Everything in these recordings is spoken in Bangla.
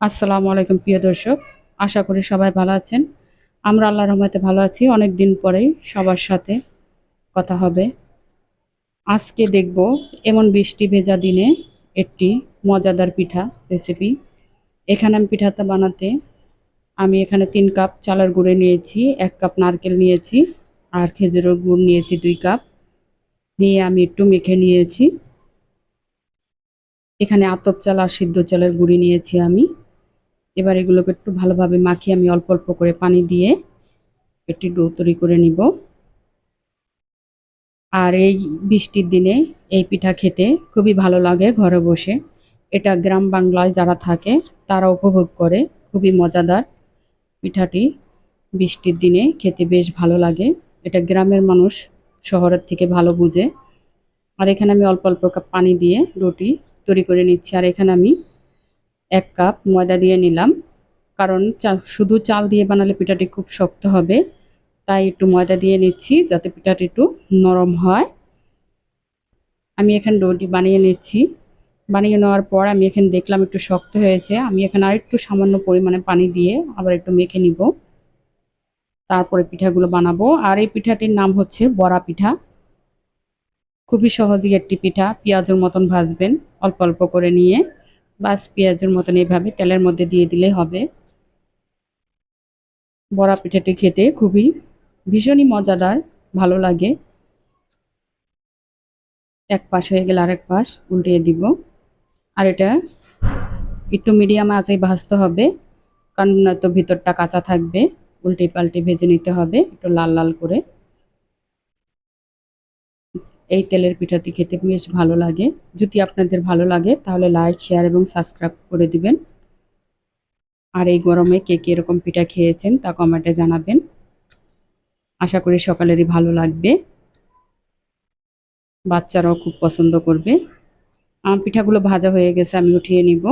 আসসালামু আলাইকুম, প্রিয় দর্শক। আশা করি সবাই ভালো আছেন। আমরা আল্লাহর রহমতে ভালো আছি। অনেক দিন পরেই সবার সাথে কথা হবে। আজকে দেখব এমন বৃষ্টি ভেজা দিনে একটি মজাদার পিঠা রেসিপি এখানে আমি পিঠাটা বানাতে আমি এখানে তিন কাপ চালের গুঁড়ে নিয়েছি, এক কাপ নারকেল নিয়েছি আর খেজুরের গুড় নিয়েছি দুই কাপ। নিয়ে আমি একটু মেখে নিয়েছি। এখানে আতপ চাল আর সিদ্ধ চালের গুঁড়ি নিয়েছি আমি। এবার এগুলোকে একটু ভালোভাবে মাখিয়ে আমি অল্প অল্প করে পানি দিয়ে একটি ডো তৈরি করে নিব। আর এই বৃষ্টির দিনে এই পিঠা খেতে খুবই ভালো লাগে ঘরে বসে। এটা গ্রাম বাংলায় যারা থাকে, তারা উপভোগ করে, খুবই মজাদার পিঠাটি। বৃষ্টির দিনে খেতে বেশ ভালো লাগে। এটা গ্রামের মানুষ শহরের থেকে ভালো বুঝে। আর এখানে আমি অল্প অল্প পানি দিয়ে রুটি তৈরি করে নিচ্ছি। আর এখানে আমি এক কাপ ময়দা দিয়ে নিলাম। কারণ শুধু চাল দিয়ে বানালে পিঠাটি খুব শক্ত হবে। তাই একটু ময়দা দিয়ে নিচ্ছি যাতে পিঠাটি একটু নরম হয়। আমি এখানে রুটি বানিয়ে নিচ্ছি। বানিয়ে নেওয়ার পর আমি এখানে দেখলাম একটু শক্ত হয়েছে। আমি এখানে আর একটু সামান্য পরিমাণে পানি দিয়ে আবার একটু মেখে নিব। তারপরে পিঠাগুলো বানাবো। আর এই পিঠাটির নাম হচ্ছে বড়া পিঠা। খুবই সহজই একটি পিঠা পেঁয়াজের মতন ভাজবেন অল্প অল্প করে নিয়ে। বাস পেঁয়াজের মতন এইভাবে তেলের মধ্যে দিয়ে দিলে হবে। বড়া পিঠাটি খেতে খুবই ভীষণই মজাদার, ভালো লাগে। এক পাশ হয়ে গেলে আরেক পাশ উল্টিয়ে দিব। আর এটা একটু মিডিয়াম আঁচে ভাজতে হবে, কারণ তো ভিতরটা কাঁচা থাকবে। উল্টে পাল্টে ভেজে নিতে হবে, একটু লাল লাল করে। এই তেলের পিঠাটি খেতে বেশ ভালো লাগে। যদি আপনাদের ভালো লাগে, তাহলে লাইক শেয়ার এবং সাবস্ক্রাইব করে দিবেন। আর এই গরমে কে কে এরকম পিঠা খেয়েছেন, তা কমেন্টে জানাবেন। আশা করি সকালেরই ভালো লাগবে। বাচ্চারাও খুব পছন্দ করবে। আমার পিঠাগুলো ভাজা হয়ে গেছে, আমি উঠিয়ে নিব।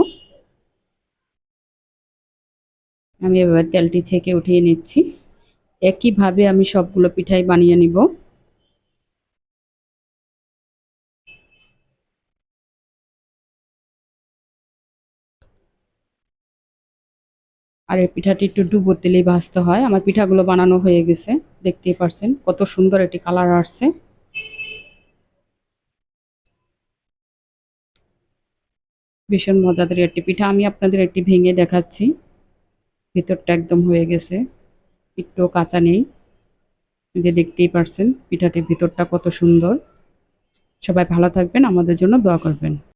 আমি এবার তেলটি ছেঁকে উঠিয়ে নিচ্ছি। একইভাবে আমি সবগুলো পিঠাই বানিয়ে নিব। আর এই পিঠাটি একটু ডুবো তেলেই ভাজতে হয়। আমার পিঠাগুলো বানানো হয়ে গেছে, দেখতেই পারছেন কত সুন্দর একটি কালার আসছে। ভীষণ মজাদার একটি পিঠা। আমি আপনাদের একটি ভেঙে দেখাচ্ছি। ভিতরটা একদম হয়ে গেছে, একটু কাঁচা নেই। যে দেখতেই পারছেন পিঠাটির ভিতরটা কত সুন্দর। সবাই ভালো থাকবেন, আমাদের জন্য দোয়া করবেন।